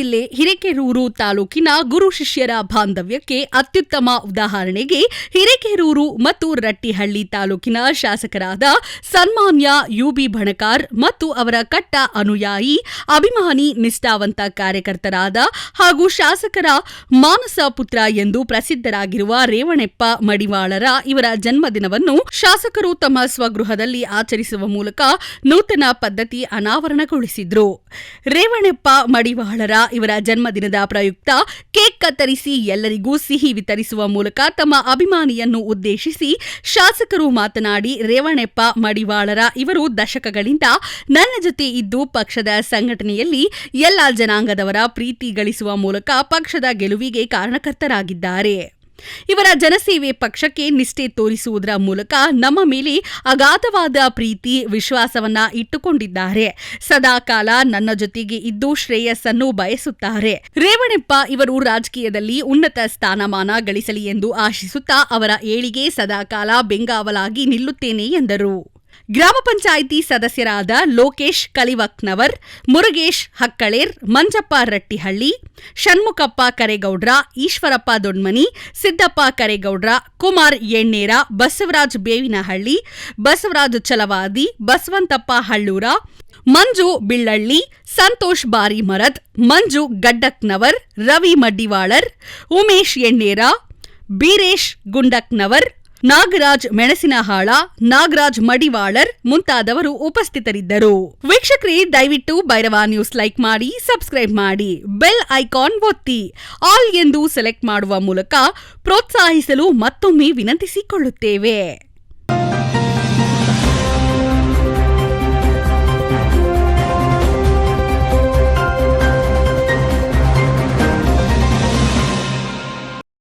ಜಿಲ್ಲೆ ಹಿರೇಕೆರೂರು ತಾಲೂಕಿನ ಗುರು ಶಿಷ್ಯರ ಬಾಂಧವ್ಯಕ್ಕೆ ಅತ್ಯುತ್ತಮ ಉದಾಹರಣೆಗೆ ಹಿರೇಕೆರೂರು ಮತ್ತು ರಟ್ಟಿಹಳ್ಳಿ ತಾಲೂಕಿನ ಶಾಸಕರಾದ ಸನ್ಮಾನ್ಯ ಯುಬಿ ಬಣಕಾರ್ ಮತ್ತು ಅವರ ಕಟ್ಟ ಅನುಯಾಯಿ, ಅಭಿಮಾನಿ, ನಿಷ್ಠಾವಂತ ಕಾರ್ಯಕರ್ತರಾದ ಹಾಗೂ ಶಾಸಕರ ಮಾನಸ ಪುತ್ರ ಎಂದು ಪ್ರಸಿದ್ಧರಾಗಿರುವ ರೇವಣೆಪ್ಪ ಮಡಿವಾಳರ ಇವರ ಜನ್ಮದಿನವನ್ನು ಶಾಸಕರು ತಮ್ಮ ಸ್ವಗೃಹದಲ್ಲಿ ಆಚರಿಸುವ ಮೂಲಕ ನೂತನ ಪದ್ಧತಿ ಅನಾವರಣಗೊಳಿಸಿದ್ರು. ರೇವಣೆಪ್ಪ ಮಡಿವಾಳರ ಇವರ ಜನ್ಮದಿನದ ಪ್ರಯುಕ್ತ ಕೇಕ್ ಕತ್ತರಿಸಿ ಎಲ್ಲರಿಗೂ ಸಿಹಿ ವಿತರಿಸುವ ಮೂಲಕ ತಮ್ಮ ಅಭಿಮಾನಿಯನ್ನು ಉದ್ದೇಶಿಸಿ ಶಾಸಕರು ಮಾತನಾಡಿ ರೇವಣೆಪ್ಪ ಮಡಿವಾಳರ ಇವರು ದಶಕಗಳಿಂದ ನನ್ನ ಜೊತೆ ಇದ್ದು ಪಕ್ಷದ ಸಂಘಟನೆಯಲ್ಲಿ ಎಲ್ಲ ಜನಾಂಗದವರ ಪ್ರೀತಿ ಗಳಿಸುವ ಮೂಲಕ ಪಕ್ಷದ ಗೆಲುವಿಗೆ ಕಾರಣಕರ್ತರಾಗಿದ್ದಾರೆ. ಇವರ ಜನಸೇವೆ ಪಕ್ಷಕ್ಕೆ ನಿಷ್ಠೆ ತೋರಿಸುವುದರ ಮೂಲಕ ನಮ್ಮ ಮೇಲೆ ಅಗಾಧವಾದ ಪ್ರೀತಿ, ವಿಶ್ವಾಸವನ್ನ ಇಟ್ಟುಕೊಂಡಿದ್ದಾರೆ. ಸದಾಕಾಲ ನನ್ನ ಜೊತೆಗೆ ಇದ್ದು ಶ್ರೇಯಸ್ಸನ್ನು ಬಯಸುತ್ತಾರೆ. ರೇವಣಪ್ಪ ಇವರು ರಾಜಕೀಯದಲ್ಲಿ ಉನ್ನತ ಸ್ಥಾನಮಾನ ಗಳಿಸಲಿ ಎಂದು ಆಶಿಸುತ್ತಾ ಅವರ ಏಳಿಗೆ ಸದಾಕಾಲ ಬೆಂಗಾವಲಾಗಿ ನಿಲ್ಲುತ್ತೇನೆ ಎಂದರು. ಗ್ರಾಮ ಪಂಚಾಯಿತಿ ಸದಸ್ಯರಾದ ಲೋಕೇಶ್ ಕಲಿವಕ್ನವರ್, ಮುರುಗೇಶ್ ಹಕ್ಕಳೇರ್, ಮಂಜಪ್ಪ ರಟ್ಟಿಹಳ್ಳಿ, ಷಣ್ಮುಖಪ್ಪ ಕರೇಗೌಡ್ರ, ಈಶ್ವರಪ್ಪ ದೊಡ್ಮನಿ ಸಿದ್ದಪ್ಪ ಕರೇಗೌಡ್ರ, ಕುಮಾರ್ ಎಣ್ಣೇರ, ಬಸವರಾಜ್ ಬೇವಿನಹಳ್ಳಿ, ಬಸವರಾಜ್ ಚಲವಾದಿ, ಬಸವಂತಪ್ಪ ಹಳ್ಳೂರ, ಮಂಜು ಬಿಳ್ಳಳ್ಳಿ, ಸಂತೋಷ್ ಬಾರಿಮರದ್ ಮಂಜು ಗಡ್ಡಕ್ನವರ್, ರವಿ ಮಡ್ಡಿವಾಳರ್, ಉಮೇಶ್ ಎಣ್ಣೇರ, ಬೀರೇಶ್ ಗುಂಡಕ್ನವರ್ ನಾಗರಾಜ್ ಮೆಣಸಿನಹಾಳ, ನಾಗರಾಜ್ ಮಡಿವಾಳರ್ ಮುಂತಾದವರು ಉಪಸ್ಥಿತರಿದ್ದರು. ವೀಕ್ಷಕರೇ, ದಯವಿಟ್ಟು ಭೈರವ ನ್ಯೂಸ್ ಲೈಕ್ ಮಾಡಿ, ಸಬ್ಸ್ಕ್ರೈಬ್ ಮಾಡಿ, ಬೆಲ್ ಐಕಾನ್ ಒತ್ತಿ. ಆಲ್ ಎಂದು ಸೆಲೆಕ್ಟ್ ಮಾಡುವ ಮೂಲಕ ಪ್ರೋತ್ಸಾಹಿಸಲು ಮತ್ತೊಮ್ಮೆ ವಿನಂತಿಸಿಕೊಳ್ಳುತ್ತೇವೆ.